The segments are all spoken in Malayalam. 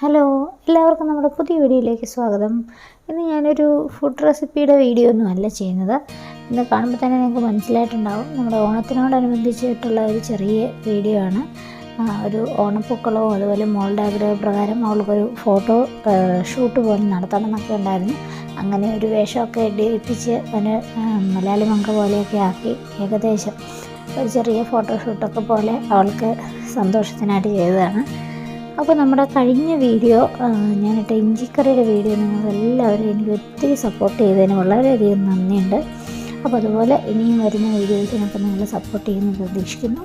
ഹലോ എല്ലാവർക്കും നമ്മുടെ പുതിയ വീഡിയോയിലേക്ക് സ്വാഗതം. ഇന്ന് ഞാനൊരു ഫുഡ് റെസിപ്പിയുടെ വീഡിയോ ഒന്നും അല്ല ചെയ്യുന്നത്. ഇന്ന് കാണുമ്പോൾ തന്നെ നിങ്ങൾക്ക് മനസ്സിലായിട്ടുണ്ടാവും. നമ്മുടെ ഓണത്തിനോടനുബന്ധിച്ചിട്ടുള്ള ഒരു ചെറിയ വീഡിയോ ആണ്. ഒരു ഓണപ്പൂക്കളവും അതുപോലെ മോളുടെ ആഗ്രഹപ്രകാരം അവൾക്കൊരു ഫോട്ടോ ഷൂട്ട് പോലെ നടത്തണം എന്നൊക്കെ ഉണ്ടായിരുന്നു. അങ്ങനെ ഒരു വേഷമൊക്കെ ഇടിപ്പിച്ച് അതിന് മലയാളി മങ്ക പോലെയൊക്കെ ആക്കി ഏകദേശം ഒരു ചെറിയ ഫോട്ടോഷൂട്ടൊക്കെ പോലെ അവൾക്ക് സന്തോഷത്തിനായിട്ട് ചെയ്തതാണ്. അപ്പോൾ നമ്മുടെ കഴിഞ്ഞ വീഡിയോ ഞാനിട്ട ഇഞ്ചിക്കറിയുടെ വീഡിയോ നിങ്ങൾക്കെല്ലാവരും എനിക്ക് ഒത്തിരി സപ്പോർട്ട് ചെയ്തതിന് വളരെയധികം നന്ദിയുണ്ട്. അപ്പോൾ അതുപോലെ ഇനിയും വരുന്ന വീഡിയോസിനൊക്കെ നിങ്ങൾ സപ്പോർട്ട് ചെയ്യുമെന്ന് പ്രതീക്ഷിക്കുന്നു.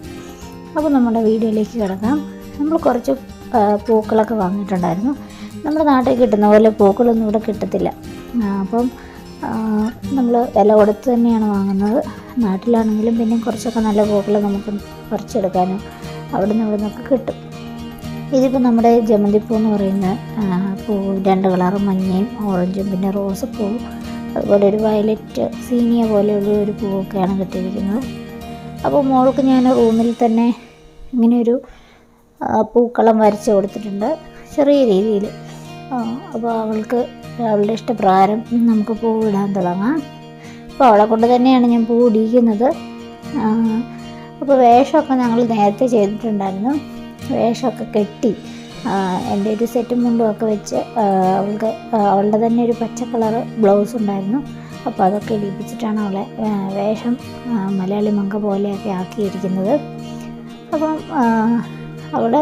അപ്പോൾ നമ്മുടെ വീഡിയോയിലേക്ക് കിടക്കാം. നമ്മൾ കുറച്ച് പൂക്കളൊക്കെ വാങ്ങിയിട്ടുണ്ടായിരുന്നു. നമ്മുടെ നാട്ടിൽ കിട്ടുന്ന പോലെ പൂക്കളൊന്നും ഇവിടെ കിട്ടത്തില്ല. അപ്പം നമ്മൾ വില കൊടുത്ത് തന്നെയാണ് വാങ്ങുന്നത്. നാട്ടിലാണെങ്കിലും പിന്നെ കുറച്ചൊക്കെ നല്ല പൂക്കൾ നമുക്ക് പറിച്ചെടുക്കാനും അവിടെ നിന്ന് ഇവിടെ നിന്നൊക്കെ കിട്ടും. ഇതിപ്പോൾ നമ്മുടെ ജമന്തിപ്പൂ എന്ന് പറയുന്ന പൂ രണ്ട് കളറ് മഞ്ഞയും ഓറഞ്ചും പിന്നെ റോസ് പൂ അതുപോലെ ഒരു വയലറ്റ് സീനിയ പോലെയുള്ള ഒരു പൂവൊക്കെയാണ് കിട്ടിയിരിക്കുന്നത്. അപ്പോൾ മോൾക്ക് ഞാൻ റൂമിൽ തന്നെ ഇങ്ങനെയൊരു പൂക്കളം വരച്ച് കൊടുത്തിട്ടുണ്ട് ചെറിയ രീതിയിൽ. അപ്പോൾ അവൾക്ക് അവളുടെ ഇഷ്ടപ്രകാരം നമുക്ക് പൂ ഇടാൻ തുടങ്ങാം. അപ്പോൾ അവളെ കൊണ്ട് തന്നെയാണ് ഞാൻ പൂ ഇടിക്കുന്നത്. അപ്പോൾ വേഷമൊക്കെ ഞങ്ങൾ നേരത്തെ ചെയ്തിട്ടുണ്ടായിരുന്നു. വേഷമൊക്കെ കെട്ടി എന്റെ ഒരു സെറ്റും മുണ്ടും ഒക്കെ വെച്ച് അവൾക്ക് അവളുടെ തന്നെ ഒരു പച്ച കളർ ബ്ലൗസ് ഉണ്ടായിരുന്നു. അപ്പോൾ അതൊക്കെ ഇടിപ്പിച്ചിട്ടാണ് അവളെ വേഷം മലയാളി മങ്ക പോലെയൊക്കെ ആക്കിയിരിക്കുന്നത്. അപ്പം അവിടെ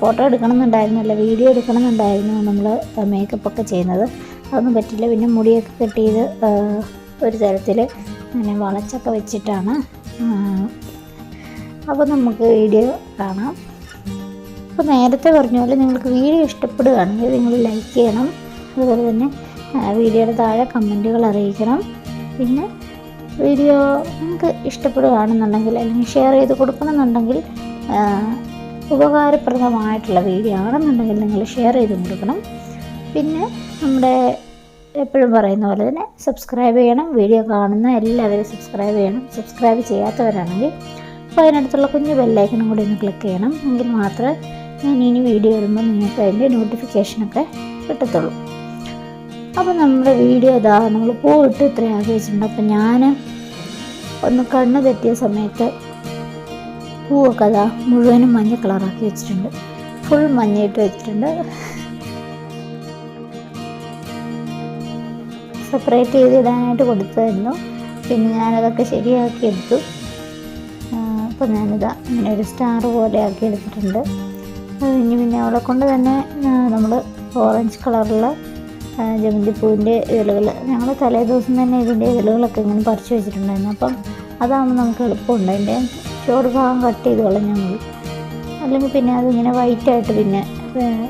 ഫോട്ടോ എടുക്കണമെന്നുണ്ടായിരുന്നല്ല വീഡിയോ എടുക്കണമെന്നുണ്ടായിരുന്നു നമ്മൾ മേക്കപ്പ് ഒക്കെ ചെയ്യുന്നത്. അതൊന്നും പറ്റില്ല പിന്നെ മുടിയൊക്കെ കെട്ടി ചെയ്ത് ഒരു തരത്തിൽ അങ്ങനെ വളച്ചൊക്കെ വെച്ചിട്ടാണ്. അപ്പോൾ നമുക്ക് വീഡിയോ കാണാം. അപ്പോൾ നേരത്തെ പറഞ്ഞ പോലെ നിങ്ങൾക്ക് വീഡിയോ ഇഷ്ടപ്പെടുകയാണെങ്കിൽ നിങ്ങൾ ലൈക്ക് ചെയ്യണം. അതുപോലെ തന്നെ വീഡിയോയുടെ താഴെ കമന്റുകൾ അറിയിക്കണം. പിന്നെ വീഡിയോ നിങ്ങൾക്ക് ഇഷ്ടപ്പെടുകയാണെന്നുണ്ടെങ്കിൽ അല്ലെങ്കിൽ ഷെയർ ചെയ്ത് കൊടുക്കണമെന്നുണ്ടെങ്കിൽ ഉപകാരപ്രദമായിട്ടുള്ള വീഡിയോ ആണെന്നുണ്ടെങ്കിൽ നിങ്ങൾ ഷെയർ ചെയ്ത് കൊടുക്കണം. പിന്നെ നമ്മുടെ എപ്പോഴും പറയുന്ന പോലെ തന്നെ സബ്സ്ക്രൈബ് ചെയ്യണം. വീഡിയോ കാണുന്ന എല്ലാവരും സബ്സ്ക്രൈബ് ചെയ്യണം. സബ്സ്ക്രൈബ് ചെയ്യാത്തവരാണെങ്കിൽ അപ്പോൾ അതിനടുത്തുള്ള കുഞ്ഞു ബെല്ലൈക്കനും കൂടി ഒന്ന് ക്ലിക്ക് ചെയ്യണം. എങ്കിൽ മാത്രമേ ഞാൻ ഇനി വീഡിയോ വരുമ്പോൾ നിങ്ങൾക്ക് അതിന്റെ നോട്ടിഫിക്കേഷനൊക്കെ കിട്ടത്തുള്ളൂ. അപ്പോൾ നമ്മുടെ വീഡിയോ ഇതാ നമ്മൾ പോയിട്ട് ഇത്രയും ആഗ്രഹിച്ചിട്ടുണ്ട്. അപ്പോൾ ഞാൻ ഒന്ന് കണ്ണ് തെറ്റിയ സമയത്ത് പൂവൊക്കെ അതാ മുഴുവനും മഞ്ഞ കളറാക്കി വെച്ചിട്ടുണ്ട്. ഫുൾ മഞ്ഞയിട്ട് വെച്ചിട്ടുണ്ട്. സെപ്പറേറ്റ് ചെയ്ത് ഇടാനായിട്ട് കൊടുത്തായിരുന്നു പിന്നെ ഞാനതൊക്കെ ശരിയാക്കി എടുത്തു. അപ്പോൾ ഞാനിതാ ഇങ്ങനെ ഒരു സ്റ്റാർ പോലെ ആക്കി എടുത്തിട്ടുണ്ട്. കഴിഞ്ഞ് പിന്നെ അവളെ കൊണ്ട് തന്നെ നമ്മൾ ഓറഞ്ച് കളറുള്ള ജമന്തിപ്പൂവിന്റെ ഇലകൾ ഞങ്ങൾ തലേ ദിവസം തന്നെ ഇതിന്റെ ഇലകളൊക്കെ ഇങ്ങനെ പറിച്ചു വെച്ചിട്ടുണ്ടായിരുന്നു. അപ്പം അതാകുമ്പോൾ നമുക്ക് എളുപ്പമുണ്ട് അതിന്റെ ചോട് ഭാഗം കട്ട് ചെയ്ത് കളഞ്ഞാൽ മതി അല്ലെങ്കിൽ പിന്നെ അതിങ്ങനെ വൈറ്റായിട്ട് പിന്നെ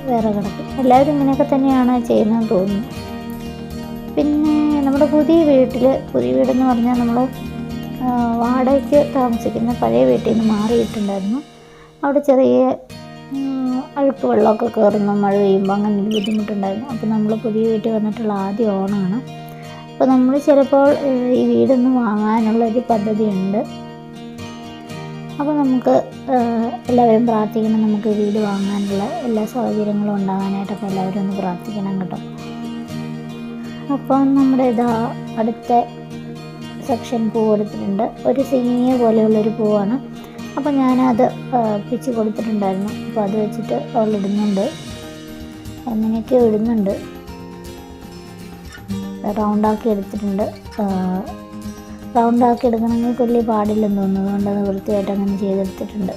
വേറെ കിടക്കും. എല്ലാവരും ഇങ്ങനെയൊക്കെ തന്നെയാണ് ചെയ്യുന്നതെന്ന് തോന്നുന്നു. പിന്നെ നമ്മുടെ പുതിയ വീട്ടിൽ പുതിയ വീടെന്ന് പറഞ്ഞാൽ നമ്മൾ വാടകയ്ക്ക് താമസിക്കുന്ന പഴയ വീട്ടിൽ നിന്ന് മാറിയിട്ടുണ്ടായിരുന്നു. അവിടെ ചെറിയ അഴുക്ക് വെള്ളമൊക്കെ കയറുന്ന മഴ പെയ്യുമ്പോൾ അങ്ങനെ ഒരു ബുദ്ധിമുട്ടുണ്ടായിരുന്നു. അപ്പോൾ നമ്മൾ പുതിയ വീട്ടിൽ വന്നിട്ടുള്ള ആദ്യ ഓണമാണ് അപ്പോൾ നമ്മൾ ചിലപ്പോൾ ഈ വീടൊന്ന് വാങ്ങാനുള്ളൊരു പദ്ധതിയുണ്ട്. അപ്പോൾ നമുക്ക് എല്ലാവരും പ്രാർത്ഥിക്കണം നമുക്ക് വീട് വാങ്ങാനുള്ള എല്ലാ സാഹചര്യങ്ങളും ഉണ്ടാകാനായിട്ടൊക്കെ എല്ലാവരും ഒന്ന് പ്രാർത്ഥിക്കണം കേട്ടോ. അപ്പോൾ നമ്മുടെ ഇതാ അടുത്ത സെക്ഷൻ പൂ കൊടുത്തിട്ടുണ്ട്. ഒരു സീനിയ പോലെയുള്ളൊരു പൂവാണ്. അപ്പം ഞാനത് പിച്ച് കൊടുത്തിട്ടുണ്ടായിരുന്നു. അപ്പോൾ അത് വെച്ചിട്ട് അവൾ ഇടുന്നുണ്ട്. അങ്ങനെയൊക്കെ ഇടുന്നുണ്ട്. റൗണ്ടാക്കി എടുത്തിട്ടുണ്ട്. റൗണ്ടാക്കി എടുക്കണമെങ്കിൽ വലിയ പാടില്ലെന്ന് തോന്നുന്നു. അതുകൊണ്ട് അത് വൃത്തിയായിട്ട് അങ്ങനെ ചെയ്തെടുത്തിട്ടുണ്ട്.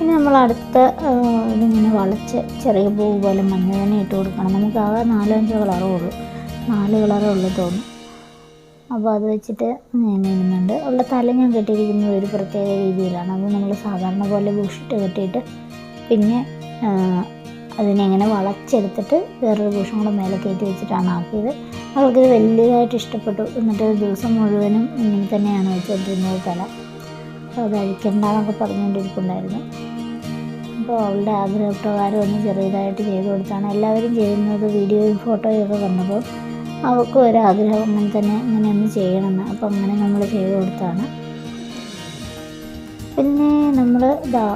ഇനി നമ്മൾ അടുത്ത ഇതിങ്ങനെ വളച്ച് ചെറിയ പൂ പോലെ മഞ്ഞ തന്നെ ഇട്ട് കൊടുക്കണം. നമുക്ക് ആകെ അഞ്ചോ കളറേ ഉള്ളൂ. നാല് കളറേ ഉള്ളൂ തോന്നും അപ്പോൾ അത് വെച്ചിട്ട് ഞാൻ ഇടുന്നുണ്ട്. അവളുടെ തല ഞാൻ കെട്ടിയിരിക്കുന്നത് ഒരു പ്രത്യേക രീതിയിലാണ്. അത് നമ്മൾ സാധാരണ പോലെ ബുഷിട്ട് കെട്ടിയിട്ട് പിന്നെ അതിനെങ്ങനെ വളച്ചെടുത്തിട്ട് വേറൊരു ഭൂഷം കൂടെ മേലെ കയറ്റി വെച്ചിട്ടാണ് ആക്കിയത്. അവൾക്കിത് വലിയതായിട്ട് ഇഷ്ടപ്പെട്ടു. എന്നിട്ട് ദിവസം മുഴുവനും ഇങ്ങനെ തന്നെയാണ് വെച്ചുകൊണ്ടിരുന്നത് തല. അപ്പോൾ അത് അഴിക്കണ്ടെന്നൊക്കെ പറഞ്ഞുകൊണ്ടിരിക്കുന്നുണ്ടായിരുന്നു അപ്പോൾ അവളുടെ ആഗ്രഹപ്രകാരം ഒന്ന് ചെറിയതായിട്ട് ചെയ്ത് കൊടുത്താണ്. എല്ലാവരും ചെയ്യുന്നത് വീഡിയോയും ഫോട്ടോയും ഒക്കെ വന്നപ്പോൾ അവൾക്കും ഒരാഗ്രഹം അങ്ങനെ തന്നെ ഇങ്ങനെ ഒന്ന് ചെയ്യണമെന്ന്. അപ്പോൾ അങ്ങനെ നമ്മൾ ചെയ്ത് കൊടുത്താണ്. പിന്നെ നമ്മൾ ഇതാ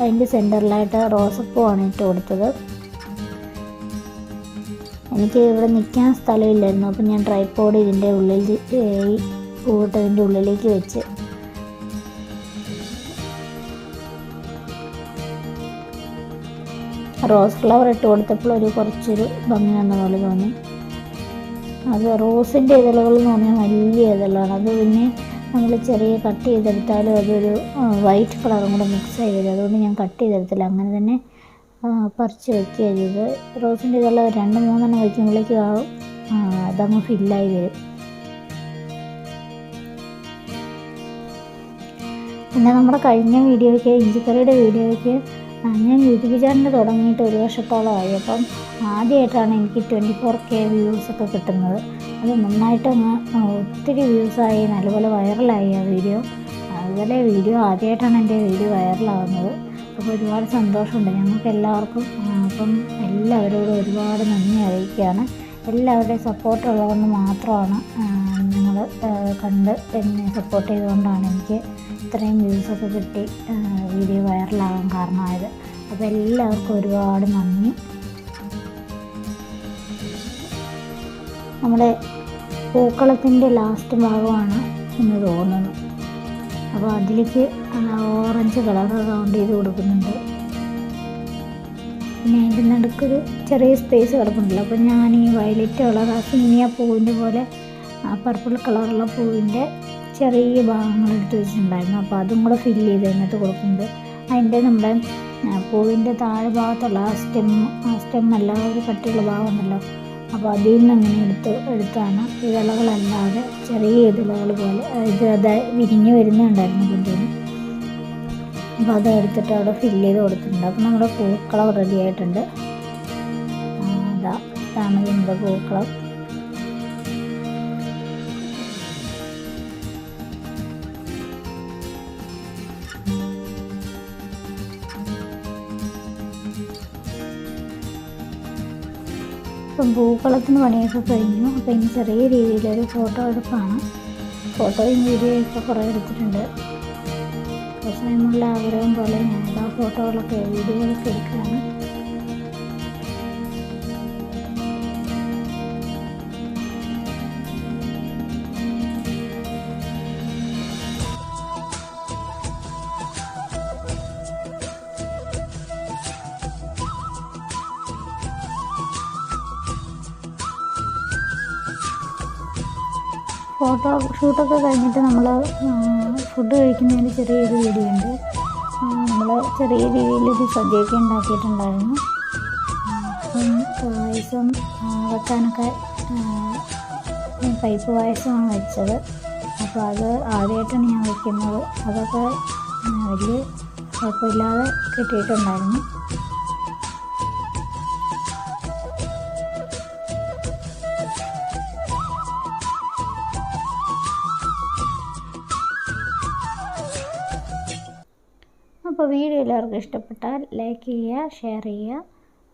അതിന്റെ സെന്ററിലായിട്ട് റോസപ്പൂവാണ് ഇട്ട് കൊടുത്തത്. എനിക്ക് ഇവിടെ നിൽക്കാൻ സ്ഥലമില്ലായിരുന്നു. അപ്പം ഞാൻ ട്രൈപ്പോഡ് ഇതിന്റെ ഉള്ളിൽ ഈ പൂവിട്ടതിന്റെ ഉള്ളിലേക്ക് വെച്ച് റോസ് ഫ്ലവർ ഇട്ട് കൊടുത്തപ്പോൾ ഒരു കുറച്ചൊരു ഭംഗി വന്ന പോലെ തോന്നി. അത് റോസിന്റെ ഇതളുകൾ എന്ന് പറഞ്ഞാൽ വലിയ ഇതളാണ്. അത് പിന്നെ നമ്മൾ ചെറിയ കട്ട് ചെയ്തെടുത്താലും അതൊരു വൈറ്റ് കളറും കൂടെ മിക്സ് ആയി അതുകൊണ്ട് ഞാൻ കട്ട് ചെയ്തെടുത്തില്ല. അങ്ങനെ തന്നെ പറിച്ച് വയ്ക്കുകയാണ് ചെയ്തത്. റോസിന്റെ ഇതുള്ള രണ്ട് മൂന്നെണ്ണം വയ്ക്കുമ്പോഴേക്കും ആ അതങ്ങ് ഫില്ലായി വരും. പിന്നെ നമ്മുടെ കഴിഞ്ഞ വീഡിയോയ്ക്ക് ഇഞ്ചിക്കറിയുടെ വീഡിയോയ്ക്ക് ഞാൻ യൂട്യൂബ് ചാനൽ തുടങ്ങിയിട്ട് ഒരു വർഷത്തോളമായി അപ്പം ആദ്യമായിട്ടാണ് എനിക്ക് ട്വന്റി ഫോർ കെ വ്യൂസൊക്കെ കിട്ടുന്നത്. അത് നന്നായിട്ട് അങ്ങ് ഒത്തിരി വ്യൂസായി നല്ലപോലെ വൈറലായി ആ വീഡിയോ അതുപോലെ വീഡിയോ ആദ്യമായിട്ടാണ് എന്റെ വീഡിയോ വൈറലാകുന്നത് അപ്പോൾ ഒരുപാട് സന്തോഷമുണ്ട്. ഞങ്ങൾക്ക് എല്ലാവർക്കും അപ്പം എല്ലാവരോടും ഒരുപാട് നന്ദി അറിയിക്കുകയാണ്. എല്ലാവരുടെയും സപ്പോർട്ട് ഉള്ളതുകൊണ്ട് മാത്രമാണ് കണ്ട് എന്നെ സപ്പോർട്ട് ചെയ്തുകൊണ്ടാണ് എനിക്ക് ഇത്രയും വ്യൂസൊക്കെ കിട്ടി വീഡിയോ വൈറലാകാൻ കാരണമായത്. അപ്പോൾ എല്ലാവർക്കും ഒരുപാട് നന്ദി. നമ്മുടെ പൂക്കളത്തിന്റെ ലാസ്റ്റ് ഭാഗമാണ് എന്ന് തോന്നുന്നു. അപ്പോൾ അതിലേക്ക് ഓറഞ്ച് കളർ റൗണ്ട് ചെയ്ത് കൊടുക്കുന്നുണ്ട്. പിന്നെ അതിന്റെ നടുക്കൊരു ചെറിയ സ്പേസ് കിടപ്പുണ്ടല്ലോ. അപ്പോൾ ഞാൻ ഈ വയലറ്റ് കളർ ആ സീനിയ പൂവിന്റെ പോലെ പർപ്പിൾ കളറുള്ള പൂവിന്റെ ചെറിയ ഭാഗങ്ങൾ എടുത്ത് വെച്ചിട്ടുണ്ടായിരുന്നു. അപ്പോൾ അതും കൂടെ ഫില്ല് ചെയ്ത് അതിനകത്ത് കൊടുക്കുമ്പോൾ അതിന്റെ നമ്മുടെ ആ, പൂവിന്റെ താഴെ ഭാഗത്തുള്ള ആ സ്റ്റെം ആ സ്റ്റെം അല്ല ഒരു കട്ടിയുള്ള ഭാഗമുണ്ടല്ലോ അപ്പോൾ അതിൽ നിന്ന് അങ്ങനെ എടുത്ത് എടുത്താണ് ഇതളകളല്ലാതെ ചെറിയ ഇതളകൾ പോലെ ആ, ഇത് അത് വിരിഞ്ഞ് വരുന്നുണ്ടായിരുന്നു കുഞ്ഞിന് അപ്പോൾ അത് എടുത്തിട്ട് അവിടെ ഫില്ല് ചെയ്ത് കൊടുത്തിട്ടുണ്ട്. അപ്പോൾ നമ്മുടെ പൂക്കളം റെഡി ആയിട്ടുണ്ട്. അതാ ഇതാ ഇതാണ് ഇതിന്റെ പൂക്കളം. ഇപ്പം പൂക്കളത്തിന് പണിയൊക്കെ കഴിഞ്ഞു. അപ്പോൾ ഇനി ചെറിയ രീതിയിലൊരു ഫോട്ടോ എടുപ്പാണ്. ഫോട്ടോയും വീഡിയോയും ഒക്കെ കുറേ എടുത്തിട്ടുണ്ട്. കുറച്ച് നമ്മളുടെ ആഗ്രഹം പോലെ ഞാൻ ആ ഫോട്ടോകളൊക്കെ വീഡിയോകളൊക്കെ എടുക്കുകയാണ്. ഫോട്ടോ ഷൂട്ടൊക്കെ കഴിഞ്ഞിട്ട് നമ്മൾ ഫുഡ് കഴിക്കുന്നതിന് ചെറിയൊരു വീഡിയോ ഉണ്ട് നമ്മൾ ചെറിയ രീതിയിലൊരു സദ്യയൊക്കെ ഉണ്ടാക്കിയിട്ടുണ്ടായിരുന്നു. അപ്പം പായസം വെക്കാനൊക്കെ പൈപ്പ് പായസമാണ് വെച്ചത്. അപ്പോൾ അത് ആദ്യമായിട്ടാണ് ഞാൻ വയ്ക്കുന്നത് അതൊക്കെ വലിയ കുഴപ്പമില്ലാതെ കിട്ടിയിട്ടുണ്ടായിരുന്നു. അപ്പോൾ വീഡിയോ എല്ലാവർക്കും ഇഷ്ടപ്പെട്ടാൽ ലൈക്ക് ചെയ്യുക ഷെയർ ചെയ്യുക.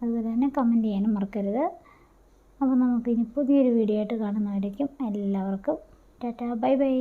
അതുപോലെ തന്നെ കമന്റ് ചെയ്യാനും മറക്കരുത്. അപ്പോൾ നമുക്കിനി പുതിയൊരു വീഡിയോ ആയിട്ട് കാണുന്നതായിരിക്കും എല്ലാവർക്കും ടാറ്റാ. Bye bye.